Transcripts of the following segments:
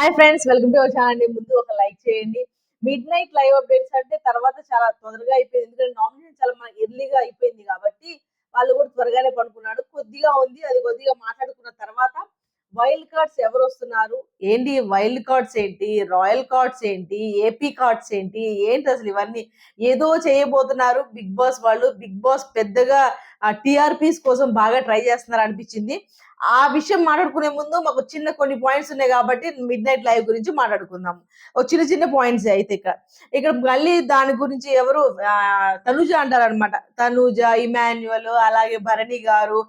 Hi friends welcome to our channel ముందు ఒక like చేయండి. మిడ్ నైట్ లైవ్ అప్డేట్స్ అంటే తర్వాత చాలా తొందరగా అయిపోయింది. ఎందుకంటే నామినేషన్ చాలా మన ఎర్లీగా అయిపోయింది కాబట్టి వాళ్ళు కూడా త్వరగానే పడుకున్నాడు. కొద్దిగా ఉంది అది కొద్దిగా మాట్లాడుకున్న తర్వాత వైల్డ్ కార్డ్స్ ఎవరు వస్తున్నారు? ఏంటి వైల్డ్ కార్డ్స్ ఏంటి? రాయల్ కార్డ్స్ ఏంటి? ఏపీ కార్డ్స్ ఏంటి? ఏంటి అసలు ఇవన్నీ? ఏదో చేయబోతున్నారు. బిగ్ బాస్ వాళ్ళు బిగ్ బాస్ పెద్దగా టీఆర్పీస్ కోసం బాగా ట్రై చేస్తున్నారు అనిపించింది. ఆ విషయం మాట్లాడుకునే ముందు మాకు చిన్న కొన్ని పాయింట్స్ ఉన్నాయి కాబట్టి మిడ్ నైట్ లైవ్ గురించి మాట్లాడుకుందాం. ఒక చిన్న చిన్న పాయింట్స్ అయితే ఇక్కడ. ఇక్కడ మళ్ళీ దాని గురించి ఎవరు ఆ, తనుజ అంటారు అనమాట తనుజ ఇమాన్యువల్ అలాగే భరణి గారు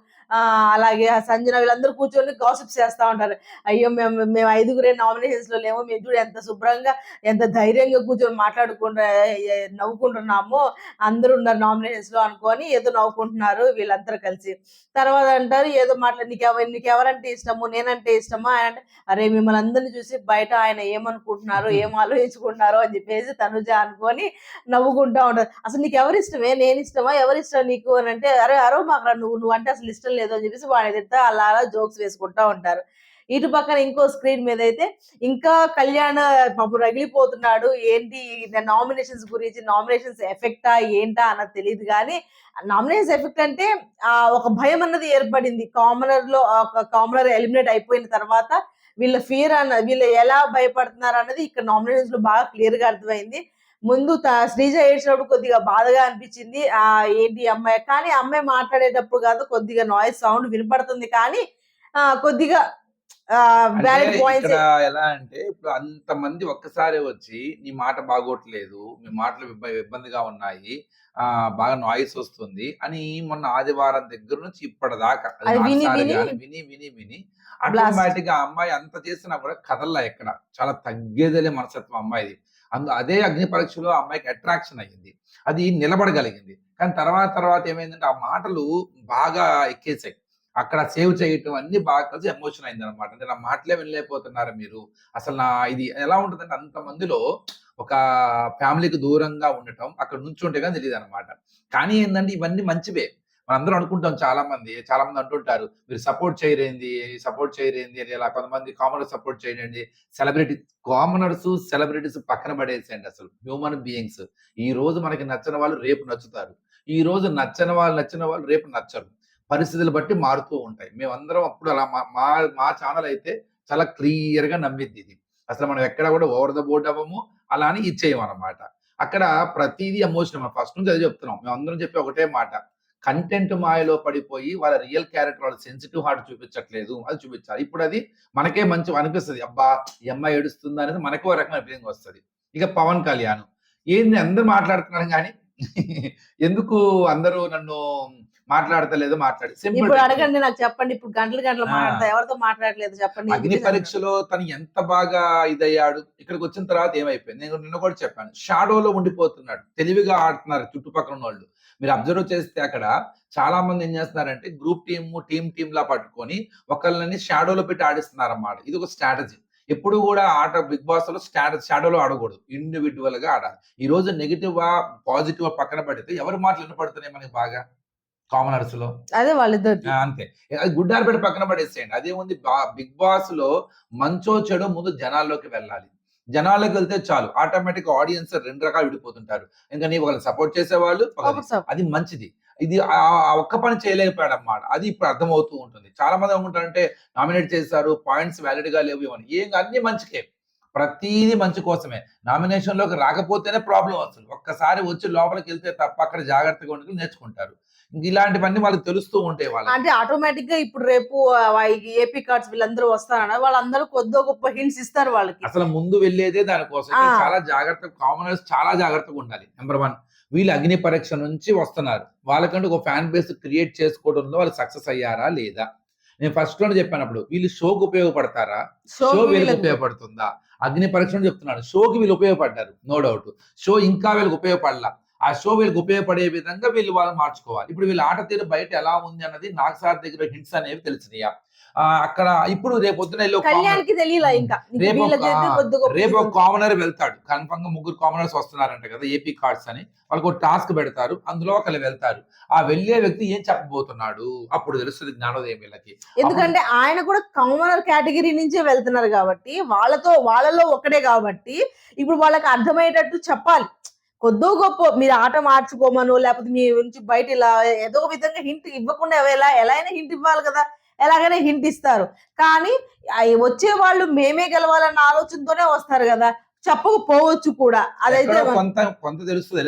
అలాగే ఆ సంజన వీళ్ళందరూ కూర్చొని గాసిప్స్ చేస్తా ఉంటారు. అయ్యో మేము మేము ఐదుగురే నామినేషన్స్లో లేమో. మేము చూడు ఎంత శుభ్రంగా ఎంత ధైర్యంగా కూర్చొని మాట్లాడుకుంటా నవ్వుకుంటున్నామో అందరూ ఉన్నారు నామినేషన్స్లో అనుకొని ఏదో నవ్వుకుంటున్నారు వీళ్ళందరూ కలిసి. తర్వాత అంటారు ఏదో మాట్లాడి నీకు ఎవరు నీకు ఎవరంటే ఇష్టము? నేనంటే ఇష్టమా? ఆయన అంటే అరే మిమ్మల్ని అందరిని చూసి బయట ఆయన ఏమనుకుంటున్నారు ఏం ఆలోచించుకుంటున్నారు? అని చెప్పేసి తనుజ అనుకొని నవ్వుకుంటా ఉంటారు అసలు నీకు ఎవరు ఇష్టమే నేను ఇష్టమా? ఎవరు ఇష్టం నీకు? అని అంటే అరే అరో మాకు నువ్వు నువ్వు అంటే అసలు ఇష్టం లేదు అని చెప్పేసి వాళ్ళు తింటా అలా అలా జోక్స్ వేసుకుంటా ఉంటారు. ఇటు పక్కన ఇంకో స్క్రీన్ మీద అయితే ఇంకా కళ్యాణ్ పాపం రగిలిపోతున్నాడు. ఏంటి నామినేషన్స్ గురించి నామినేషన్స్ ఎఫెక్టా ఏంటా అన్నది తెలియదు కానీ నామినేషన్స్ ఎఫెక్ట్ అంటే ఆ ఒక భయం అన్నది ఏర్పడింది. కామనర్లో ఒక కామనర్ ఎలిమినేట్ అయిపోయిన తర్వాత వీళ్ళ ఫియర్ అన్న వీళ్ళు ఎలా భయపడుతున్నారు అన్నది ఇక్కడ నామినేషన్స్లో బాగా క్లియర్గా అర్థమైంది. ముందు త- శ్రీజ ఏడ్చినప్పుడు కొద్దిగా బాధగా అనిపించింది. ఆ ఏంటి అమ్మాయి? కానీ అమ్మాయి మాట్లాడేటప్పుడు కాదు కొద్దిగా నాయిస్ సౌండ్ వినపడుతుంది. కానీ ఆ కొద్దిగా వ్యాలిడ్ పాయింట్స్ ఎలా అంటే ఇప్పుడు అంతమంది ఒక్కసారి వచ్చి నీ మాట బాగోట్లేదు మీ మాటలు ఇబ్బ- ఇబ్బందిగా ఉన్నాయి ఆ బాగా నాయిస్ వస్తుంది అని మొన్న ఆదివారం దగ్గర నుంచి ఇప్పటిదాకా విని విని. విని ఆటోమేటిక్గా అమ్మాయి అంత చేసినా కూడా కదల్లా ఎక్కడ? చాలా తగ్గేదేలే మనసత్వం అమ్మాయిది. అందు అదే అగ్ని పరీక్షలో అమ్మాయికి అట్రాక్షన్ అయ్యింది. అది నిలబడగలిగింది. కానీ తర్వాత తర్వాత ఏమైందంటే ఆ మాటలు బాగా ఎక్కేసాయి. అక్కడ సేవ్ చేయటం అన్ని బాగా కలిసి ఎమోషన్ అయింది అనమాట అంటే నా మాటలే వినలేకపోతున్నారు మీరు. అసలు నా ఇది ఎలా ఉంటుందంటే అంత మందిలో ఒక ఫ్యామిలీకి దూరంగా ఉండటం అక్కడ నుంచి ఉంటే కానీ తెలియదు అనమాట కానీ ఏంటంటే ఇవన్నీ మంచివే. మనందరం అనుకుంటాం చాలా మంది చాలా మంది అంటుంటారు మీరు సపోర్ట్ చేయరేంది సపోర్ట్ చేయరేంది అని ఇలా కొంతమంది కామనర్ సపోర్ట్ చేయండి. సెలబ్రిటీ కామనర్స్ సెలబ్రిటీస్ పక్కన పడేసేయండి అసలు. Human beings. ఈ రోజు మనకి నచ్చిన వాళ్ళు రేపు నచ్చుతారు. ఈ రోజు నచ్చని వాళ్ళు నచ్చిన వాళ్ళు రేపు నచ్చరు. పరిస్థితులు బట్టి మారుతూ ఉంటాయి. మేమందరం అప్పుడు అలా మా మా మా ఛానల్ అయితే చాలా క్లియర్గా నమ్మిద్ది ఇది. అసలు మనం ఎక్కడ కూడా ఓవర్ ద బోర్డ్ అవ్వము అలా అని ఇచ్చేయం అనమాట అక్కడ ప్రతిదీ ఎమోషన్ ఫస్ట్ నుంచి అది చెప్తున్నాం. మేము అందరం చెప్పే ఒకటే మాట. కంటెంట్ మాయలో పడిపోయి వాళ్ళ రియల్ క్యారెక్టర్ వాళ్ళ సెన్సిటివ్ హార్ట్ చూపించట్లేదు అది చూపించాలి ఇప్పుడు అది మనకే మంచి అనిపిస్తుంది. అబ్బా ఈ అమ్మాయి ఏడుస్తుందా అనేది మనకే ఒక రకమైన ఫీలింగ్ వస్తుంది. ఇక పవన్ కళ్యాణ్. ఏంది అందరూ మాట్లాడుతున్నారు కానీ ఎందుకు అందరూ నన్ను మాట్లాడతలేదు మాట్లాడి? సింపుల్ అడగండి నాకు చెప్పండి. ఇప్పుడు గంటలు గంటలు. మాట్లాడతా. ఎవరితో మాట్లాడలేదు చెప్పండి. అగ్ని పరీక్షలో తను ఎంత బాగా ఇదయ్యాడు? ఇక్కడికి వచ్చిన తర్వాత ఏమైపోయింది? నేను నిన్న కూడా చెప్పాను. షాడోలో ఉండిపోతున్నాడు. తెలివిగా ఆడుతున్నారు చుట్టుపక్కల ఉన్న వాళ్ళు మీరు అబ్జర్వ్ చేస్తే అక్కడ చాలా మంది ఏం చేస్తున్నారంటే గ్రూప్ టీమ్ టీమ్ టీమ్ లా పట్టుకొని ఒకళ్ళని షాడోలో పెట్టి ఆడిస్తున్నారు అన్నమాట ఇది ఒక స్ట్రాటజీ. ఎప్పుడు కూడా ఆట బిగ్ బాస్లో స్టాటస్ షాడోలో ఆడకూడదు. ఇండివిజువల్గా ఆడాలి. ఈ రోజు నెగిటివ్ పాజిటివ్ పక్కన పెడితే ఎవరి మాటలు వినపడుతున్నాయి మనకి బాగా? కామనర్స్లో అదే వాళ్ళిద్దరు అంతే. అది గుడ్ ఆర్ పెట్టి పక్కన పడేసేయండి. అదేముంది బిగ్ బాస్లో మంచో చెడు ముందు జనాల్లోకి వెళ్ళాలి. జనాల్లోకి వెళ్తే చాలు. ఆటోమేటిక్ ఆడియన్స్ రెండు రకాలు విడిపోతుంటారు. ఇంకా నీ ఒకళ్ళు సపోర్ట్ చేసేవాళ్ళు అది మంచిది. ఇది ఒక్క పని చేయలేకపోయాడు అన్నమాట అది ఇప్పుడు అర్థమవుతూ ఉంటుంది. చాలా మంది అనుకుంటారంటే నామినేట్ చేశారు పాయింట్స్ వ్యాలిడ్గా లేవు ఇవన్నీ ఏం అన్ని మంచికే. ప్రతిదీ మంచి కోసమే. నామినేషన్లోకి రాకపోతేనే ప్రాబ్లం వస్తుంది. ఒక్కసారి వచ్చి లోపలికి వెళ్తే తప్ప అక్కడ జాగ్రత్తగా ఉండి నేర్చుకుంటారు. ఇలాంటివన్నీ వాళ్ళకి తెలుస్తూ ఉంటాయి వాళ్ళకి. అంటే ఆటోమేటిక్గా ఇప్పుడు రేపు ఏపీ కార్డ్స్ వీళ్ళందరూ వస్తారన్న వాళ్ళందరూ కొద్దో గొప్ప హింట్స్ ఇస్తారు వాళ్ళకి. అసలు ముందు వెళ్ళేదే దానికోసం. చాలా జాగ్రత్త కామనర్స్ చాలా జాగ్రత్తగా ఉండాలి. నెంబర్ వన్ వీళ్ళు అగ్ని పరీక్ష నుంచి వస్తున్నారు. వాళ్ళకంటే ఒక ఫ్యాన్ బేస్ క్రియేట్ చేసుకోవడంలో వాళ్ళు సక్సెస్ అయ్యారా లేదా? నేను ఫస్ట్లోనే చెప్పానప్పుడు వీళ్ళు షోకి ఉపయోగపడతారా? షో వీళ్ళకి ఉపయోగపడుతుందా? అగ్ని పరీక్ష చెప్తున్నాడు షోకి వీళ్ళు ఉపయోగపడ్డారు నో డౌట్ షో ఇంకా వీళ్ళకి ఉపయోగపడలా? ఆ షో వీళ్ళకి ఉపయోగపడే విధంగా వీళ్ళు వాళ్ళు మార్చుకోవాలి. ఇప్పుడు వీళ్ళ ఆట తీరు బయట ఎలా ఉంది అన్నది నాకు సార్ దగ్గర హింట్స్ అనేవి తెలిసినాయా? అక్కడ ఇప్పుడు రేపు పొద్దున రేపు ఒక కామనర్ వెళ్తాడు. కన్ఫర్మ్గా ముగ్గురు కామనర్స్ వస్తున్నారంట కదా ఏపీ కార్డ్స్ అని. వాళ్ళకి ఒక టాస్క్ పెడతారు అందులో ఒకళ్ళు వెళ్తారు. ఆ వెళ్ళే వ్యక్తి ఏం చెప్పబోతున్నాడు? అప్పుడు తెలుస్తుంది జ్ఞానోదయం వీళ్ళకి. ఎందుకంటే ఆయన కూడా కామనర్ కేటగిరీ నుంచే వెళ్తున్నారు కాబట్టి వాళ్ళతో వాళ్ళలో ఒకటే కాబట్టి ఇప్పుడు వాళ్ళకి అర్థమయ్యేటట్టు చెప్పాలి. కొద్దో గొప్ప మీరు ఆట మార్చుకోమను లేకపోతే మీ నుంచి బయట ఇలా ఏదో విధంగా హింట్ ఇవ్వకుండా ఎలా ఎలా అయినా హింట్ ఇవ్వాలి కదా ఎలాగైనా హింట్ ఇస్తారు. కానీ వచ్చే వాళ్ళు మేమే గెలవాలన్న ఆలోచనతోనే వస్తారు కదా చెప్పకపోవచ్చు కూడా. అదైతే కొంత కొంత తెలుస్తుంది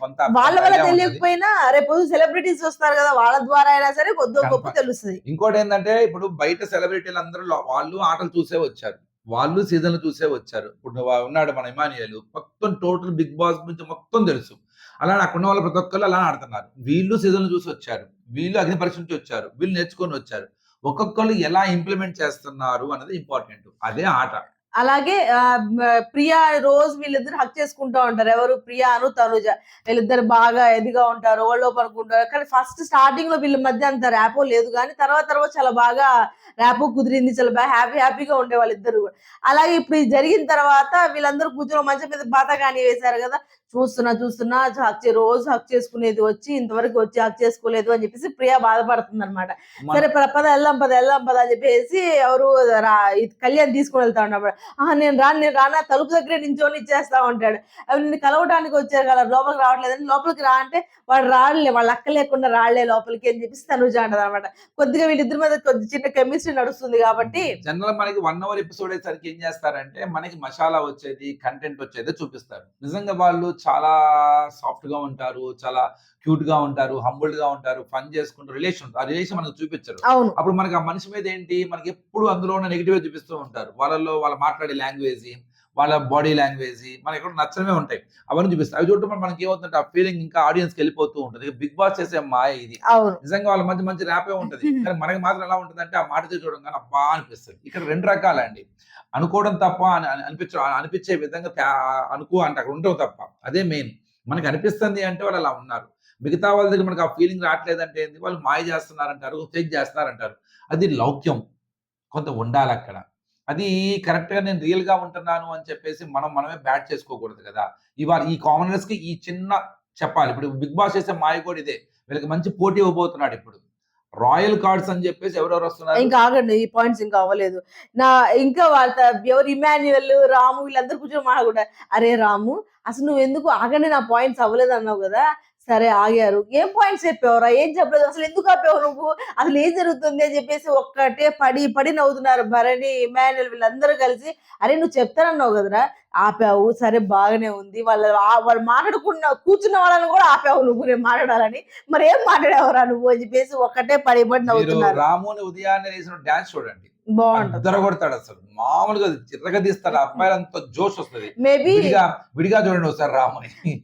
కొంత వాళ్ళ వల్ల. తెలియకపోయినా రేపు సెలబ్రిటీస్ వస్తారు కదా వాళ్ళ ద్వారా అయినా సరే కొద్దో గొప్ప. తెలుస్తుంది. ఇంకోటి ఏంటంటే ఇప్పుడు బయట సెలబ్రిటీలు అందరూ వాళ్ళు ఆటలు చూసే వచ్చారు. వాళ్ళు సీజన్లు చూసే వచ్చారు. ఇప్పుడు ఉన్నాడు మన ఇమానియాలు. మొత్తం టోటల్ బిగ్ బాస్ గురించి మొత్తం తెలుసు. అలా అక్కడ వాళ్ళ వాళ్ళు ప్రతి ఒక్కరు అలా ఆడుతున్నారు. వీళ్ళు సీజన్లు చూసి వచ్చారు. వీళ్ళు అగ్ని పరీక్ష నుంచి వచ్చారు. వీళ్ళు నేర్చుకొని వచ్చారు. ఒక్కొక్కరు ఎలా ఇంప్లిమెంట్ చేస్తున్నారు అనేది ఇంపార్టెంట్. అదే ఆట. అలాగే ప్రియా రోజు వీళ్ళిద్దరు హక్ చేసుకుంటా ఉంటారు. ఎవరు? ప్రియా అను తనుజ. వీళ్ళిద్దరు బాగా ఎదిగా ఉంటారు. వాళ్ళు పనుకుంటారు కానీ ఫస్ట్ స్టార్టింగ్లో వీళ్ళ మధ్య అంత ర్యాపో లేదు. కానీ తర్వాత తర్వాత చాలా బాగా ర్యాపో కుదిరింది చాలా బాగా హ్యాపీ హ్యాపీగా ఉండే వాళ్ళిద్దరు కూడా. అలాగే ఇప్పుడు ఇది జరిగిన తర్వాత వీళ్ళందరూ కూర్చొని మంచం మీద బాత కానీ వేశారు కదా. చూస్తున్నా చూస్తున్నా హక్ రోజు హక్ చేసుకునేది వచ్చి ఇంతవరకు వచ్చి హక్ చేసుకోలేదు అని చెప్పేసి ప్రియా బాధపడుతుంది అనమాట సరే పద వెళ్దాం పద వెళ్దాం పద అని చెప్పేసి ఎవరు కళ్యాణ్ తీసుకుని వెళ్తా ఉన్నప్పుడు "ఆహా, నేను రాను నేను రానా తలుపు దగ్గరే నించొని ఇచ్చేస్తా ఉంటాడు. అవి నిన్ను కలవడానికి వచ్చారు కదా లోపలికి రావట్లేదని లోపలికి రా అంటే వాడు రాడలే వాళ్ళ అక్క లేకుండా రాళ్ళే లోపలికి అని చెప్పేసి తనుజ అంటది అనమాట కొద్దిగా వీళ్ళిద్దరి మీద కొద్ది చిన్న కెమిస్ట్రీ నడుస్తుంది కాబట్టి జనరల్ మనకి వన్ అవర్ ఎపిసోడ్ అయ్యేసరికి ఏం చేస్తారంటే మనకి మసాలా వచ్చేది కంటెంట్ వచ్చేది చూపిస్తారు. నిజంగా వాళ్ళు చాలా సాఫ్ట్గా ఉంటారు చాలా క్యూట్గా ఉంటారు హంబుల్డ్గా ఉంటారు ఫన్ చేసుకుంటారు రిలేషన్ ఆ రిలేషన్ మనకు చూపించరు. అవును. అప్పుడు మనకి ఆ మనిషి మీద ఏంటి మనకి ఎప్పుడు అందులో ఉన్న నెగిటివ్ చూపిస్తూ ఉంటారు. వాళ్ళలో వాళ్ళ మాట్లాడే లాంగ్వేజ్ వాళ్ళ బాడీ లాంగ్వేజ్ మనకి ఎక్కడ నచ్చడమే ఉంటాయి. అవన్నీ చూపిస్తారు అవి చూడటం మనకి ఏమవుతుందంటే ఆ ఫీలింగ్ ఇంకా ఆడియన్స్కి వెళ్ళిపోతూ ఉంటుంది. బిగ్ బాస్ చేసే మాయ ఇది. నిజంగా వాళ్ళ మధ్య మంచి ర్యాపే ఉంటది. కానీ మనకి మాత్రం ఎలా ఉంటుంది అంటే ఆ మాట చూడడం కానీ అబ్బా అనిపిస్తుంది. ఇక్కడ రెండు రకాలండి. అనుకోవడం తప్ప అని అని- అనిపించ విధంగా అనుకో అంటే అక్కడ ఉండవు తప్ప. అదే మెయిన్ మనకి అనిపిస్తుంది అంటే వాళ్ళు అలా ఉన్నారు. మిగతా వాళ్ళ దగ్గర మనకి ఆ ఫీలింగ్ రావట్లేదంటే ఏంది? వాళ్ళు మాయ చేస్తున్నారంటారు ఫేక్ చేస్తున్నారంటారు. అది లౌక్యం. కొంత ఉండాలి అక్కడ. అది కరెక్ట్గా నేను రియల్గా ఉంటున్నాను అని చెప్పేసి మనం మనమే బ్యాట్ చేసుకోకూడదు కదా. ఇవాళ ఈ కామనర్స్కి ఈ చిన్న చెప్పాలి. ఇప్పుడు బిగ్ బాస్ చేసే మాయ కూడా ఇదే. వీళ్ళకి మంచి పోటీ ఇవ్వబోతున్నాడు ఇప్పుడు. రాయల్ కార్డ్స్ అని చెప్పేసి ఎవరెవరు వస్తున్నారు? ఇంకా ఆగండి ఈ పాయింట్స్ ఇంకా అవ్వలేదు. నా ఇంకా వాళ్ళ ఎవరు ఇమాన్యువల్ రాము వీళ్ళందరూ కూర్చొని మాట్లాడుకుంటారు. అరే రాము అసలు నువ్వు ఎందుకు ఆగండి నా పాయింట్స్ అవ్వలేదు అన్నావు కదా. సరే ఆగారు. ఏం పాయింట్స్ చెప్పావురా? ఏం చెప్పలేదు? అసలు ఎందుకు ఆపావు నువ్వు? అసలు ఏం జరుగుతుంది అని చెప్పేసి ఒక్కటే పడి పడి నవ్వుతున్నారు భరణి ఇమాన్యుల్ వీళ్ళందరూ కలిసి. అరే నువ్వు చెప్తానన్నావు కదరా? ఆపావు సరే బాగానే ఉంది. వాళ్ళ వాళ్ళు మాట్లాడుకున్న కూర్చున్న వాళ్ళని కూడా ఆపావు నువ్వు నేను మాట్లాడాలని. మరి ఏం మాట్లాడావురా నువ్వు అని చెప్పేసి ఒక్కటే పడి పడి నవ్వుతున్నారు. రాముని ఉదయాన్నే వేసిన డాన్స్ చూడండి. బాగుంటది. అసలు. మామూలుగా చిరగదీస్తాడు అబ్బాయిలు అంత జోష్ వస్తుంది. మేబీ విడిగా విడిగా చూడండి ఒకసారి రాముని.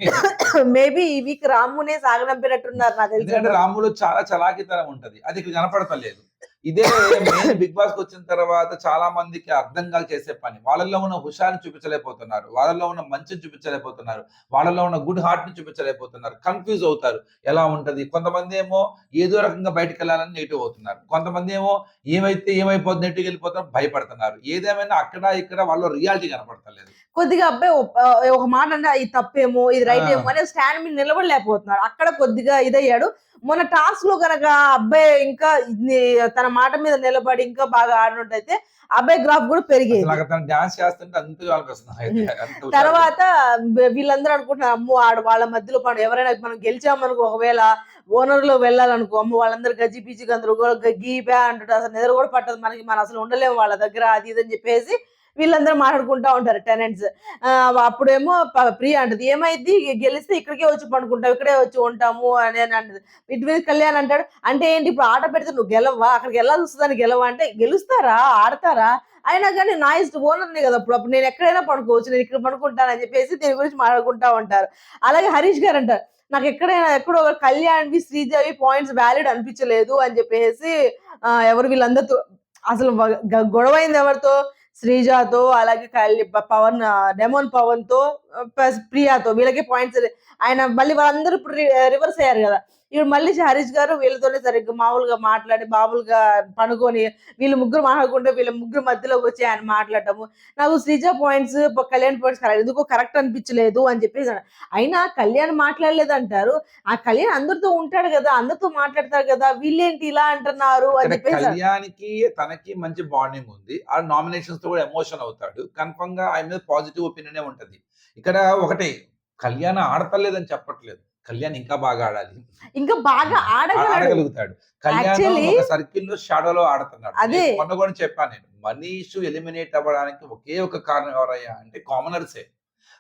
మేబీ ఈ వీక్ రామునే సాగనంపినట్టున్నారు నాకు ఎందుకంటే తెలిసి రాములో చాలా చలాకితనం ఉంటది. అది ఇక్కడ కనపడతలేదు. ఇదే మెయిన్ బిగ్ బాస్ వచ్చిన తర్వాత చాలా మందికి అర్థం కాక చేసే పని. వాళ్ళలో ఉన్న హుషారుని చూపించలేకపోతున్నారు. వాళ్ళలో ఉన్న మంచిని చూపించలేకపోతున్నారు. వాళ్ళలో ఉన్న గుడ్ హార్ట్ని చూపించలేకపోతున్నారు. కన్ఫ్యూజ్ అవుతారు. ఎలా ఉంటది? కొంతమంది ఏమో ఏదో రకంగా బయటకు వెళ్ళాలని నెగిటివ్ అవుతున్నారు. కొంతమంది ఏమో ఏమైతే ఏమైపోతుంది నెగిటివ్ వెళ్ళిపోతారు భయపడుతున్నారు. ఏదేమైనా అక్కడ ఇక్కడ వాళ్ళ రియాలిటీ కనపడతలేదు. కొద్దిగా అబ్బాయి ఒక- మాట అంటే ఇది తప్పేమో ఇది రైట్. ఏమో అనే స్టాండ్ మీద నిలబడలేకపోతున్నారు. అక్కడ కొద్దిగా ఇదయ్యాడు. మొన్న టాస్క్లో కనుక అబ్బాయి ఇంకా తన మాట మీద నిలబడి ఇంకా బాగా ఆడినట్టయితే అబ్బాయి గ్రాఫ్ కూడా పెరిగేది డాన్స్ చేస్తుంటే. అంత. తర్వాత వీళ్ళందరూ అనుకుంటున్నారు అమ్మో ఆడు వాళ్ళ మధ్యలో పడు ఎవరైనా మనం గెలిచామనుకో ఒకవేళ ఓనర్లో వెళ్ళాలనుకో అమ్మ వాళ్ళందరూ గజ్జి పిచ్చి అందరూ కూడా గీ బ్యా అంటుంటారు అసలు నిద్ర కూడా పట్టదు మనకి మనం అసలు ఉండలేము వాళ్ళ దగ్గర అది ఇది అని చెప్పేసి వీళ్ళందరూ మాట్లాడుకుంటా ఉంటారు టెనెంట్స్ అప్పుడేమో ప్రియ అంటది ఏమైంది? గెలిస్తే ఇక్కడికే వచ్చి పండుకుంటావు ఇక్కడే వచ్చి ఉంటాము అని అని అంటది. ఇటు మీద కళ్యాణ్ అంటాడు అంటే ఏంటి ఇప్పుడు ఆట పెడితే నువ్వు గెలవా? అక్కడికి వెళ్ళాల్సి వస్తుందని గెలవా? అంటే గెలుస్తారా? ఆడతారా? అయినా కానీ నా ఇష్టం ఓనర్ని కదా అప్పుడు అప్పుడు నేను ఎక్కడైనా పడుకోవచ్చు నేను ఇక్కడ పడుకుంటానని చెప్పేసి దీని గురించి మాట్లాడుకుంటా ఉంటారు. అలాగే హరీష్ గారు అంటారు నాకు ఎక్కడైనా ఎక్కడో కళ్యాణ్ కళ్యాణ్వి శ్రీజవి పాయింట్స్ వ్యాలిడ్ అనిపించలేదు అని చెప్పేసి ఎవరు వీళ్ళందరితో అసలు గొడవ అయింది ఎవరితో? శ్రీజాతో అలాగే కళ్ళి పవన్ డెమోన్ పవన్తో ప్రియాతో వీళ్ళకి పాయింట్స్ ఆయన మళ్ళీ వాళ్ళందరూ ఇప్పుడు రివర్స్ అయ్యారు కదా. ఇప్పుడు మళ్ళీ హరీష్ గారు వీళ్ళతోనే సరిగ్గా మామూలుగా మాట్లాడి మామూలుగా పనుకొని వీళ్ళు ముగ్గురు మాట్లాడుకుంటే వీళ్ళ ముగ్గురు మధ్యలోకి వచ్చి ఆయన మాట్లాడటము. నాకు శ్రీజ పాయింట్స్ కళ్యాణ్ పాయింట్స్ ఎందుకో కరెక్ట్ అనిపించలేదు అని చెప్పేసి. అయినా కళ్యాణ్ మాట్లాడలేదు అంటారు ఆ కళ్యాణ్ అందరితో ఉంటాడు కదా అందరితో మాట్లాడతారు కదా వీళ్ళేంటి ఇలా అంటున్నారు అని చెప్పేసి కళ్యాణ్కి తనకి మంచి బాండింగ్ ఉంది. ఆ నామినేషన్స్తో కూడా ఎమోషన్ అవుతాడు. కన్ఫర్మ్గా ఆయన మీద పాజిటివ్ ఒపీనియన్ ఉంటది. ఇక్కడ ఒకటే కళ్యాణ్ ఆడతలేదని చెప్పట్లేదు. కళ్యాణ్ ఇంకా బాగా ఆడాలి. ఇంకా బాగా ఆడగలుగుతాడు. కళ్యాణ్ ఒక సర్కిల్లో షాడోలో ఆడుతున్నాడు. అదే. మొన్న కూడా చెప్పాను నేను. మనీష్ ఎలిమినేట్ అవ్వడానికి ఒకే ఒక కారణం ఎవరయ్యా అంటే కామనర్సే.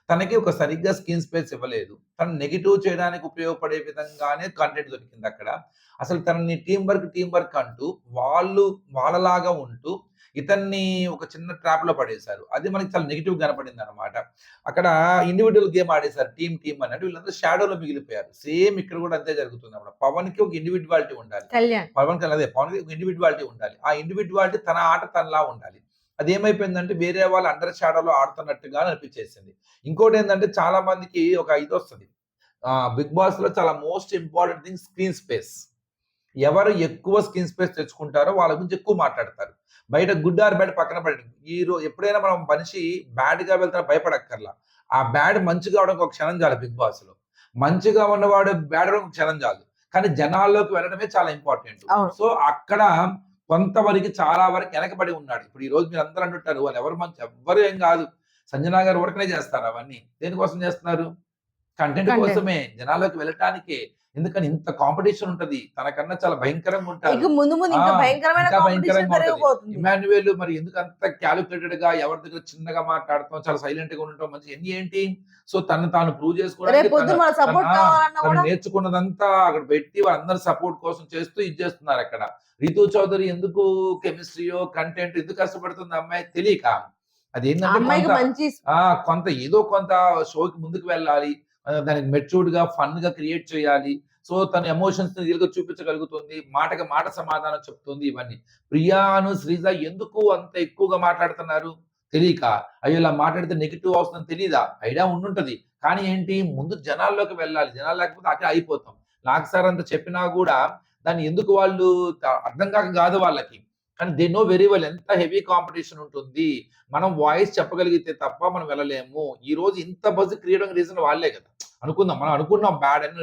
తనకి ఒక సరిగ్గా స్కిన్ స్పేస్ ఇవ్వలేదు. తను నెగిటివ్ చేయడానికి ఉపయోగపడే విధంగానే కంటెంట్ దొరికింది అక్కడ. అసలు తనని టీం వర్క్ టీం వర్క్ అంటూ వాళ్ళు వాళ్ళలాగా ఉంటూ ఇతన్ని ఒక చిన్న ట్రాప్లో పడేశారు. అది మనకి చాలా నెగిటివ్ కనపడింది అనమాట అక్కడ ఇండివిజువల్ గేమ్ ఆడేశారు టీం టీం అన్నట్టు వీళ్ళందరూ షాడోలో మిగిలిపోయారు. సేమ్ ఇక్కడ కూడా అంతే జరుగుతుంది అన్నమాట. పవన్కి ఒక ఇండివిజువాలిటీ ఉండాలి. పవన్ కళ్యాణ్ అదే పవన్ ఒక ఇండివిజువాలిటీ ఉండాలి. ఆ ఇండివిజువాలిటీ తన ఆట తనలా ఉండాలి. అది ఏమైపోయిందంటే వేరే వాళ్ళు అండర్ షాడోలో ఆడుతున్నట్టుగా అనిపించేసింది. ఇంకోటి ఏంటంటే చాలా మందికి ఒక ఇది వస్తుంది. బిగ్ బాస్లో చాలా most important thing screen space ఎవరు ఎక్కువ స్క్రీన్ స్పేస్ తెచ్చుకుంటారో వాళ్ళ గురించి ఎక్కువ మాట్లాడతారు. బయట గుడ్ ఆర్ బ్యాడ్ పక్కన పడండి ఈ రోజు ఎప్పుడైనా మనం మనిషి బ్యాడ్గా వెళ్తున్నా భయపడక్కర్లా. ఆ బ్యాడ్ మంచిగా అవడానికి ఒక క్షణం చాలు బిగ్ బాస్లో మంచిగా ఉన్నవాడు బ్యాడ్ అవడానికి ఒక క్షణం చాలు. కానీ జనాల్లోకి వెళ్ళడమే చాలా ఇంపార్టెంట్. సో అక్కడ కొంతవరకు చాలా వరకు వెనకబడి ఉన్నాడు. ఇప్పుడు ఈ రోజు మీరు అందరూ అంటుంటారు వాళ్ళు ఎవరు మంచి ఎవ్వరు ఏం కాదు. సంజనా గారు ఊరకనే చేస్తారు అవన్నీ. దేనికోసం చేస్తున్నారు? కంటెంట్. కోసమే. జనాల్లోకి వెళ్ళటానికే. ఎందుకని ఇంత కాంపిటీషన్ ఉంటది. తనకన్నా చాలా భయంకరంగా ఉంటారు. ముందు ముందు ఇంకా భయంకరమైన ఇమాన్యువేల్ మరి ఎందుకు అంత క్యాలిక్యులేటెడ్గా ఎవరి దగ్గర చిన్నగా మాట్లాడతాం చాలా సైలెంట్గా ఉండటం మంచి ఎన్ని ఏంటి? సో తను తాను ప్రూవ్ చేసుకోవడానికి నేర్చుకున్నదంతా అక్కడ పెట్టి వాళ్ళందరూ సపోర్ట్ కోసం చేస్తూ ఇది చేస్తున్నారు అక్కడ. రితు చౌదరి ఎందుకు కెమిస్ట్రీయో కంటెంట్ ఎందుకు కష్టపడుతుంది అమ్మాయి తెలియక. అది ఏంటంటే కొంత- మంచి ఆ కొంత ఏదో కొంత షోకి ముందుకు వెళ్ళాలి. దానికి మెచ్యూర్డ్గా ఫన్గా క్రియేట్ చేయాలి. సో తన ఎమోషన్స్ని చూపించగలుగుతుంది మాటకి మాట సమాధానం చెప్తుంది ఇవన్నీ. ప్రియాను శ్రీజ ఎందుకు అంత ఎక్కువగా మాట్లాడుతున్నారు? తెలియక. అయ్యో ఇలా మాట్లాడితే నెగిటివ్ వస్తుందని తెలియదా ఐడియా ఉండుంటది. కానీ ఏంటి? ముందు జనాల్లోకి వెళ్ళాలి. జనాలు లేకపోతే అక్కడ అయిపోతాం నాకు సార్ అంత చెప్పినా కూడా దాన్ని ఎందుకు వాళ్ళు అర్థం కాక కాదు వాళ్ళకి. కానీ దే నో వెరీ వెల్ ఎంత హెవీ కాంపిటీషన్ ఉంటుంది. మనం వాయిస్ చెప్పగలిగితే తప్ప మనం వెళ్ళలేము. ఈ రోజు ఇంత బజ్ క్రియేట్ రీజన్ వాళ్ళే కదా. అనుకుందాం మనం అనుకున్నాం బ్యాడ్ అని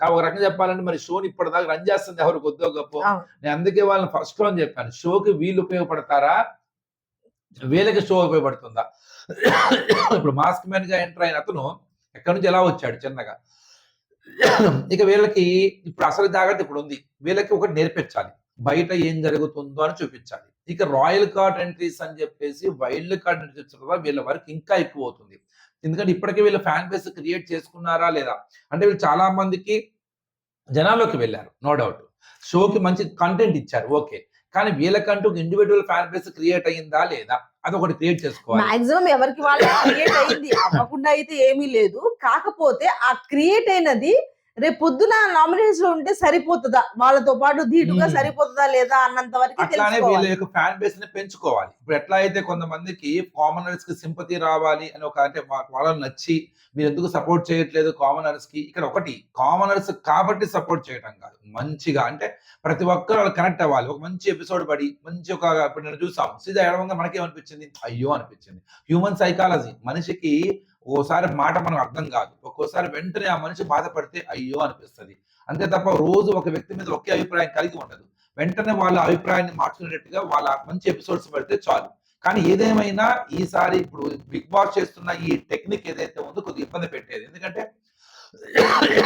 కానీ ఒక రకంగా చెప్పాలంటే మరి షోని ఇప్పటిదాకా రన్ చేస్తుంది ఎవరు కొద్దో గొప్ప. నేను అందుకే వాళ్ళని ఫస్ట్లో చెప్పాను. షోకి వీళ్ళు ఉపయోగపడతారా? వీళ్ళకి షో ఉపయోగపడుతుందా? ఇప్పుడు మాస్క్ మ్యాన్గా ఎంటర్ అయిన అతను ఎక్కడి నుంచి ఎలా వచ్చాడు చిన్నగా? ఇక వీళ్ళకి ఇప్పుడు అసలు జాగ్రత్త ఇప్పుడు ఉంది వీళ్ళకి ఒకటి నేర్పించాలి. బయట ఏం జరుగుతుందో అని చూపించాలి. ఇక రాయల్ కార్డ్ ఎంట్రీస్ అని చెప్పేసి వైల్డ్ కార్డ్ ఎంట్రీస్ వల్ల వీళ్ళ వరకు ఇంకా ఎక్కువ అవుతుంది ఎందుకంటే ఇప్పటికే వీళ్ళ ఫ్యాన్ బేస్ క్రియేట్ చేసుకున్నారా లేదా? అంటే వీళ్ళు చాలా మందికి జనాల్లోకి వెళ్ళారు నో డౌట్. షోకి మంచి కంటెంట్ ఇచ్చారు ఓకే. కానీ వీళ్ళకంటూ ఇండివిజువల్ ఫ్యాన్ బేస్ క్రియేట్ అయ్యిందా లేదా? అది ఒకటి క్రియేట్ చేసుకోవాలి. మాక్సిమం ఎవరికి వాళ్ళు క్రియేట్ అయింది. అవ్వకుండా అయితే ఏమీ లేదు. కాకపోతే ఆ క్రియేట్ అయినది రేపు పొద్దున నామినేషన్లో ఉంటే సరిపోతుందా? వాళ్ళతో పాటు ధీటుగా. సరిపోతుందా లేదా అన్నంత వరకు అట్లానే వీళ్ళ తెలుసుకోవాలి యొక్క ఫ్యాన్ బేస్ని పెంచుకోవాలి. ఇప్పుడు ఎట్లా అయితే కొంతమందికి కామనర్స్కి సింపతి రావాలి అని ఒక అంటే వాళ్ళని నచ్చి మీరు ఎందుకు సపోర్ట్ చేయట్లేదు కామనర్స్కి? ఇక్కడ ఒకటి కామనర్స్ కాబట్టి సపోర్ట్ చేయడం కాదు. మంచిగా అంటే ప్రతి ఒక్కరు వాళ్ళు కనెక్ట్ అవ్వాలి. ఒక మంచి ఎపిసోడ్ పడి మంచి ఒక ఇప్పుడు నేను చూసాం సీదా ఎడవంగా మనకేమనిపించింది? అయ్యో అనిపించింది. హ్యూమన్ సైకాలజీ మనిషికి ఓసారి మాట మనకు అర్థం కాదు. ఒక్కోసారి వెంటనే ఆ మనిషి బాధపడితే అయ్యో అనిపిస్తుంది. అంతే తప్ప రోజు ఒక వ్యక్తి మీద ఒకే అభిప్రాయం కలిగి ఉండదు. వెంటనే వాళ్ళ అభిప్రాయాన్ని మార్చుకునేటట్టుగా వాళ్ళ మంచి ఎపిసోడ్స్ పెడితే చాలు. కానీ ఏదేమైనా ఈసారి ఇప్పుడు బిగ్ బాస్ చేస్తున్న ఈ టెక్నిక్ ఏదైతే ఉందో కొద్దిగా ఇబ్బంది పెట్టేది. ఎందుకంటే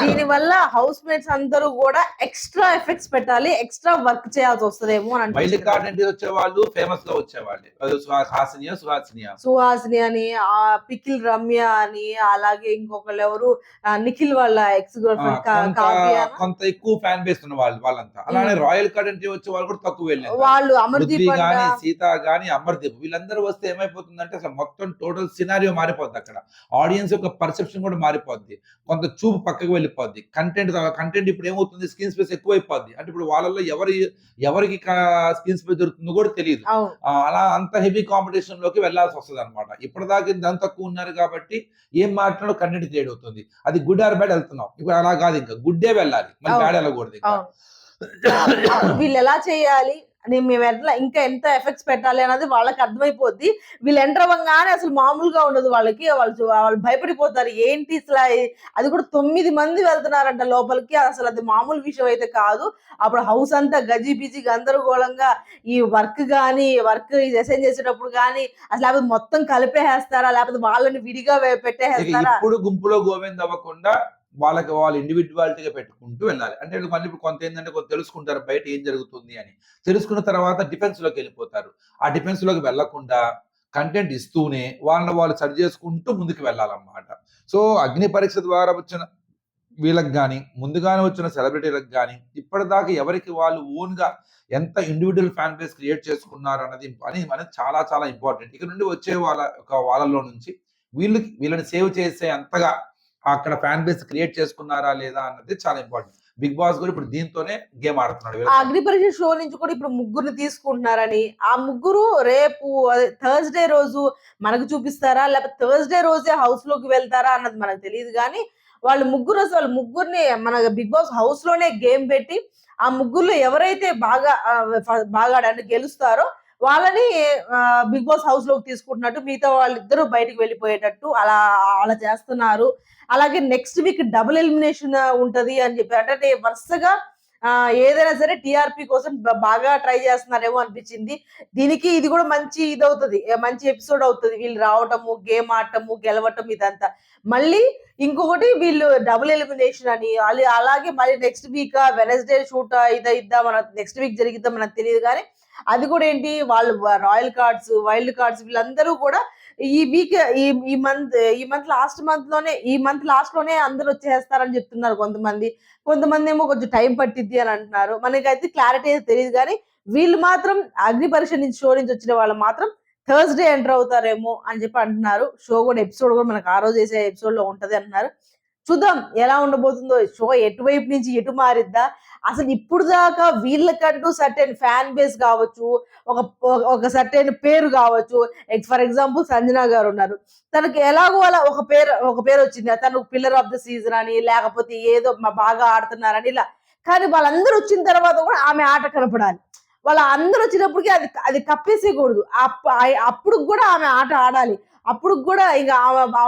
దీని వల్ల హౌస్ మేట్స్ అందరూ కూడా ఎక్స్ట్రా ఎఫెక్ట్స్ పెట్టాలి ఎక్స్ట్రా వర్క్ చేయాల్సి వస్తుందేమో అని వైల్డ్ కార్డ్ ఎంట్రీ వచ్చే వాళ్ళు ఫేమస్గా వచ్చేవాళ్ళు. అది సుహా- హాసినియా సుహాసినియా. సుహాసిని అని ఆ పికిల్ రమ్య అని అలాగే ఇంకొకళ్ళు ఎవరు నిఖిల్ వాళ్ళ ఎక్స్ గర్ల్ ఫ్రెండ్ కొంత ఎక్కువ ఫ్యాన్ బేస్ ఉన్న వాళ్ళు వాళ్ళంతా. అలానే రాయల్ కార్డ్ ఎంట్రీ వచ్చే వాళ్ళు కూడా తక్కువ వెళ్ళారు వాళ్ళు. అమర్దీప్ గాని సీత గాని అమర్దీప్. వీళ్ళందరూ వస్తే ఏమైపోతుందంటే అసలు మొత్తం టోటల్ సినారియో మారిపోద్ది అక్కడ. ఆడియన్స్ యొక్క పర్సెప్షన్ కూడా మారిపోద్ది. కొంత చూపు పక్కకు వెళ్ళిపోద్ది. కంటెంట్ కంటెంట్ ఇప్పుడు ఏమవుతుంది? స్క్రీన్ స్పేస్ ఎక్కువైపోద్ది. అంటే ఇప్పుడు వాళ్ళలో ఎవరి ఎవరికి స్క్రీన్ స్పేస్ దొరుకుతుందో కూడా తెలియదు. అలా అంత హెవీ కాంపిటీషన్లోకి వెళ్ళాల్సి వస్తుంది అనమాట ఇప్పటిదాకా దాని తక్కువ ఉన్నారు కాబట్టి ఏం మాట్లాడో కంటెంట్ క్రియేట్ అవుతుంది. అది గుడ్ ఆర్ బ్యాడ్ వెళ్తున్నాం. ఇప్పుడు అలా కాదు ఇంకా. గుడ్డే వెళ్ళాలి. అవును. బ్యాడ్ వెళ్ళకూడదు వీళ్ళు ఎలా చేయాలి? అని మేము ఎట్లా ఇంకా ఎంత ఎఫెక్ట్స్ పెట్టాలి అన్నది వాళ్ళకి అర్థమైపోద్ది. వీళ్ళు ఎంటర్ అవ్వగానే అసలు మామూలుగా ఉండదు వాళ్ళకి. వాళ్ళు వాళ్ళు భయపడిపోతారు. ఏంటి ఇట్లా? అది కూడా తొమ్మిది మంది వెళ్తున్నారంట లోపలికి. అసలు అది మామూలు విషయం అయితే కాదు. అప్పుడు హౌస్ అంతా గజిబిజి గందరగోళంగా ఈ వర్క్ కానీ వర్క్ అసైన్ చేసేటప్పుడు కానీ అసలు లేకపోతే మొత్తం కలిపేసేస్తారా? లేకపోతే వాళ్ళని విడిగా పెట్టేస్తారా ఇప్పుడు గుంపులో గోవింద్ అవ్వకుండా వాళ్ళకి వాళ్ళు ఇండివిజువాలిటీగా పెట్టుకుంటూ వెళ్ళాలి. అంటే వీళ్ళు మళ్ళీ ఇప్పుడు కొంత ఏంటంటే కొంత తెలుసుకుంటారు బయట ఏం జరుగుతుంది అని. తెలుసుకున్న తర్వాత డిఫెన్స్లోకి వెళ్ళిపోతారు. ఆ డిఫెన్స్లోకి వెళ్ళకుండా కంటెంట్ ఇస్తూనే వాళ్ళని వాళ్ళు సరి చేసుకుంటూ ముందుకు వెళ్ళాలన్నమాట. సో అగ్ని పరీక్ష ద్వారా వచ్చిన వీళ్ళకి కానీ ముందుగానే వచ్చిన సెలబ్రిటీలకు కానీ ఇప్పటిదాకా ఎవరికి వాళ్ళు ఓన్గా ఎంత ఇండివిజువల్ ఫ్యాన్ బేస్ క్రియేట్ చేసుకున్నారు అన్నది అని అనేది చాలా చాలా ఇంపార్టెంట్ ఇక్కడ నుండి వచ్చే వాళ్ళ ఒక వాళ్ళలో నుంచి వీళ్ళకి వీళ్ళని సేవ్ చేసే అంతగా అక్కడ ఫ్యాన్ బేస్ క్రియేట్ చేసుకున్నారా లేదా అన్నది చాలా ఇంపార్టెంట్ బిగ్ బాస్ కూడా ఇప్పుడు దీంతోనే గేమ్ ఆడుతున్నాడు. అగ్నిపరీక్ష షో నుంచి కూడా ఇప్పుడు ముగ్గురు తీసుకుంటున్నారని. ఆ ముగ్గురు రేపు థర్స్డే రోజు మనకు చూపిస్తారా? లేకపోతే థర్స్డే రోజే హౌస్లోకి వెళ్తారా అన్నది మనకు తెలియదు కానీ వాళ్ళు ముగ్గురు అసలు వాళ్ళ ముగ్గురిని మన బిగ్ బాస్ హౌస్లోనే గేమ్ పెట్టి ఆ ముగ్గురులో ఎవరైతే బాగా బాగా గెలుస్తారో వాళ్ళని బిగ్ బాస్ హౌస్లోకి తీసుకుంటున్నట్టు మిగతా వాళ్ళిద్దరూ బయటకు వెళ్ళిపోయేటట్టు అలా అలా చేస్తున్నారు. అలాగే నెక్స్ట్ వీక్ డబుల్ ఎలిమినేషన్ ఉంటది అని చెప్పి అంటే వరుసగా ఏదైనా సరే టిఆర్పి కోసం బాగా ట్రై చేస్తున్నారేమో అనిపించింది. దీనికి ఇది కూడా మంచి ఇది అవుతుంది మంచి ఎపిసోడ్ అవుతుంది. వీళ్ళు రావటము గేమ్ ఆడటము గెలవటం ఇదంతా. మళ్ళీ ఇంకొకటి వీళ్ళు డబుల్ ఎలిమినేషన్ అని అలాగే మళ్ళీ నెక్స్ట్ వీక్ వెనస్డే షూట్ ఇదా ఇద్దాం మన నెక్స్ట్ వీక్ జరిగిద్దాం మనకు తెలియదు కానీ అది కూడా ఏంటి? వాళ్ళు రాయల్ కార్డ్స్ వైల్డ్ కార్డ్స్ వీళ్ళందరూ కూడా ఈ వీక్ ఈ ఈ మంత్ ఈ మంత్ లాస్ట్ మంత్లోనే ఈ మంత్ లాస్ట్లోనే అందరూ వచ్చేస్తారని చెప్తున్నారు కొంతమంది. కొంతమంది ఏమో కొంచెం టైం పట్టిద్ది అని అంటున్నారు. మనకైతే క్లారిటీ అయితే తెలియదు కానీ వీళ్ళు మాత్రం అగ్ని పరీక్ష నుంచి షో నుంచి వచ్చిన వాళ్ళు మాత్రం థర్స్డే ఎంటర్ అవుతారేమో అని చెప్పి అంటున్నారు. షో కూడా ఎపిసోడ్ కూడా మనకు ఆ రోజు చేసే ఎపిసోడ్లో ఉంటది అంటున్నారు. చూద్దాం ఎలా ఉండబోతుందో. షో ఎటువైపు నుంచి ఎటు మారిద్దా? అసలు ఇప్పుడు దాకా వీళ్ళకంటూ సర్టెన్ ఫ్యాన్ బేస్ కావచ్చు ఒక ఒక సర్టెన్ పేరు కావచ్చు. ఫర్ ఎగ్జాంపుల్ సంజన గారు ఉన్నారు. తనకి ఎలాగో అలా ఒక పేరు ఒక పేరు వచ్చింది. తను పిల్లర్ ఆఫ్ ద సీజన్ అని లేకపోతే ఏదో బాగా ఆడుతున్నారని ఇలా. కానీ వాళ్ళందరూ వచ్చిన తర్వాత కూడా ఆమె ఆట కనపడాలి. వాళ్ళ అందరూ వచ్చినప్పటికీ అది అది కప్పేసేయకూడదు. అప్ప- అప్పుడు కూడా ఆమె ఆట ఆడాలి. అప్పుడు కూడా ఇంకా ఆమె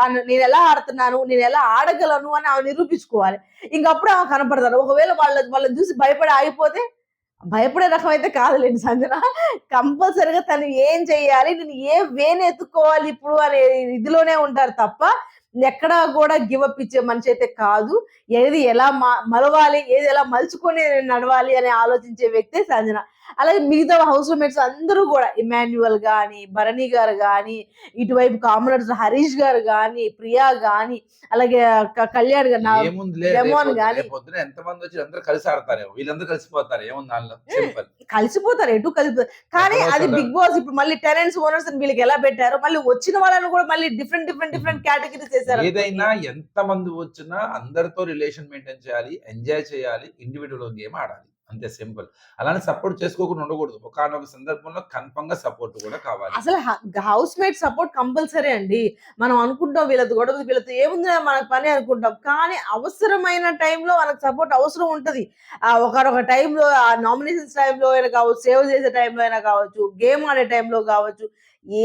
ఆమె- నేను ఎలా ఆడుతున్నాను నేను ఎలా ఆడగలను అని ఆమె నిరూపించుకోవాలి. ఇంక అప్పుడు ఆమె కనపడతారు. ఒకవేళ వాళ్ళ వాళ్ళని చూసి భయపడి ఆగిపోతే భయపడే రకం అయితే కాదులేండి సంజన. కంపల్సరిగా తను ఏం చెయ్యాలి నేను ఏ వేని ఎత్తుకోవాలి ఇప్పుడు అనే ఇదిలోనే ఉంటారు తప్ప ఎక్కడా కూడా గివ్ అప్ ఇచ్చే మనిషి అయితే కాదు. ఏది ఎలా మ- మలవాలి ఏది ఎలా మలుచుకొని నడవాలి అని ఆలోచించే వ్యక్తే సంజన. అలాగే మిగతా హౌస్ మేట్స్ అందరూ కూడా ఇమాన్యువల్ గాని భరణి గారు గాని ఇటువైపు కామనర్స్ హరీష్ గారు గాని ప్రియా గాని అలాగే కళ్యాణ్ గారు నా- ఏముందిలే లెమన్ రేపు- గాని. రేపు పొద్దున ఎంతమంది వచ్చి అందరూ కలిసి ఆడతారేమో. వీళ్ళందరూ కలిసిపోతారు. ఏముంది దానిలో సింపుల్ కలిసిపోతారు ఎటు కలిసిపోతారు కానీ అది. బిగ్ బాస్ ఇప్పుడు మళ్ళీ టెనెంట్స్ ఓనర్స్ వీళ్ళకి ఎలా పెట్టారు మళ్ళీ వచ్చిన వాళ్ళని కూడా మళ్ళీ డిఫరెంట్ డిఫరెంట్ డిఫరెంట్ కేటగిరీస్ చేశారు. ఏదైనా ఎంత మంది వచ్చినా అందరితో రిలేషన్ మెయింటైన్ చేయాలి ఎంజాయ్ చేయాలి ఇండివిజువల్ గేమ్ ఆడాలి. అంతే సింపుల్. అలానే సపోర్ట్ చేసుకోకుండా ఉండకూడదు. ఒకనొక సందర్భంలో కన్ఫర్మ్గా సపోర్ట్ కూడా కావాలి. అసలు హౌస్ మేట్ సపోర్ట్ కంపల్సరీ అండి. మనం అనుకుంటాం వీళ్ళతో గొడవ వీళ్ళతో ఏముంది మనకు పని అనుకుంటాం. కానీ అవసరమైన టైంలో మనకు సపోర్ట్ అవసరం ఉంటుంది. ఒకనొక ఒకరొక టైంలో ఆ నామినేషన్స్ టైంలో అయినా కావచ్చు సేవ్ చేసే టైంలో అయినా కావచ్చు గేమ్ ఆడే టైంలో కావచ్చు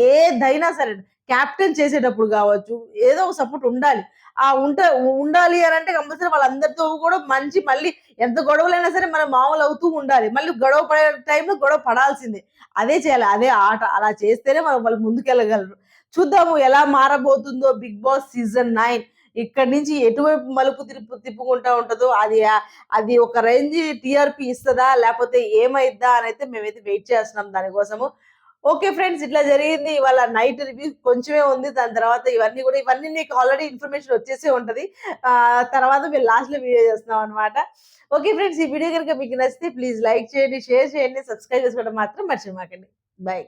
ఏదైనా సరే క్యాప్టెన్ చేసేటప్పుడు కావచ్చు ఏదో ఒక సపోర్ట్ ఉండాలి. ఆ ఉంట ఉండాలి అని అంటే కంపల్సరీ వాళ్ళందరితో కూడా మంచి మళ్ళీ ఎంత గొడవలైనా సరే మనం మామూలు అవుతూ ఉండాలి. మళ్ళీ గొడవ పడే టైంలో గొడవ పడాల్సిందే. అదే చేయాలి. అదే ఆట. అలా చేస్తేనే మనం వాళ్ళు ముందుకెళ్ళగలరు. చూద్దాము ఎలా మారబోతుందో బిగ్ బాస్ సీజన్ నైన్. ఇక్కడి నుంచి ఎటువైపు మలుపు తిప్పు తిప్పుకుంటా ఉంటుందో అది అది ఒక రేంజ్ టిఆర్పి ఇస్తుందా? లేకపోతే ఏమైద్దా? అని అయితే మేమైతే వెయిట్ చేస్తున్నాం దానికోసము. ఓకే ఫ్రెండ్స్ ఇట్లా జరిగింది. ఇవాళ నైట్ రివ్యూ కొంచెమే ఉంది. దాని తర్వాత ఇవన్నీ కూడా ఇవన్నీ నీకు ఆల్రెడీ ఇన్ఫర్మేషన్ వచ్చేసే ఉంటది. తర్వాత మేము లాస్ట్లో వీడియో చేస్తున్నాం అనమాట ఓకే ఫ్రెండ్స్ ఈ వీడియో కనుక మీకు నచ్చితే ప్లీజ్ లైక్ చేయండి షేర్ చేయండి సబ్స్క్రైబ్ చేసుకోవడం మాత్రం మర్చిపోకండి బాయ్